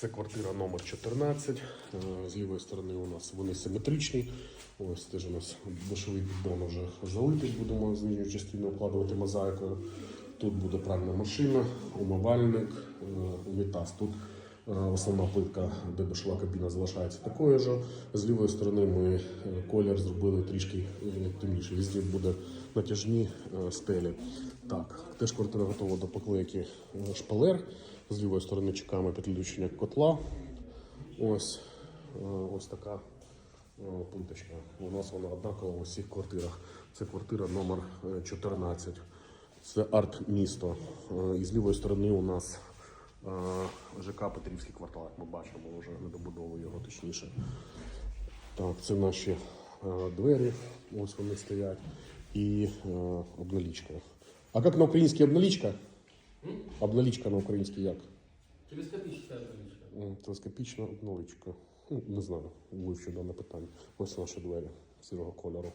Це квартира номер 14. Е, З лівої сторони у нас вони симетричні. Ось теж у нас душовий піддон вже залитий. Будемо з нижньої частини обкладувати мозаїкою. Тут буде пральна машина, умивальник, е, унітаз. Тут основна плитка, де душова кабіна залишається такою ж. З лівої сторони ми е, колір зробили трішки е, темніший. Везде буде натяжні е, стелі. Так, теж квартира готова до поклейки е, шпалер. З лівої сторони чекаємо підключення котла. Ось, е, ось така е, плиточка. У нас вона однакова у всіх квартирах. Це квартира номер е, 14. Це арт-місто. Е, І з лівої сторони у нас е, ЖК Петрівський квартал, як ми бачимо, вже недобудову його точніше. Так, це наші е, двері, ось вони стоять, і е, обналічка. А як на українській обналічка? Обналічка на українській як? Телескопическая различка. М, Телескопічна обналичка. Ну, Не знаю, вивчу дане питання. Ось наші двері сірого кольору.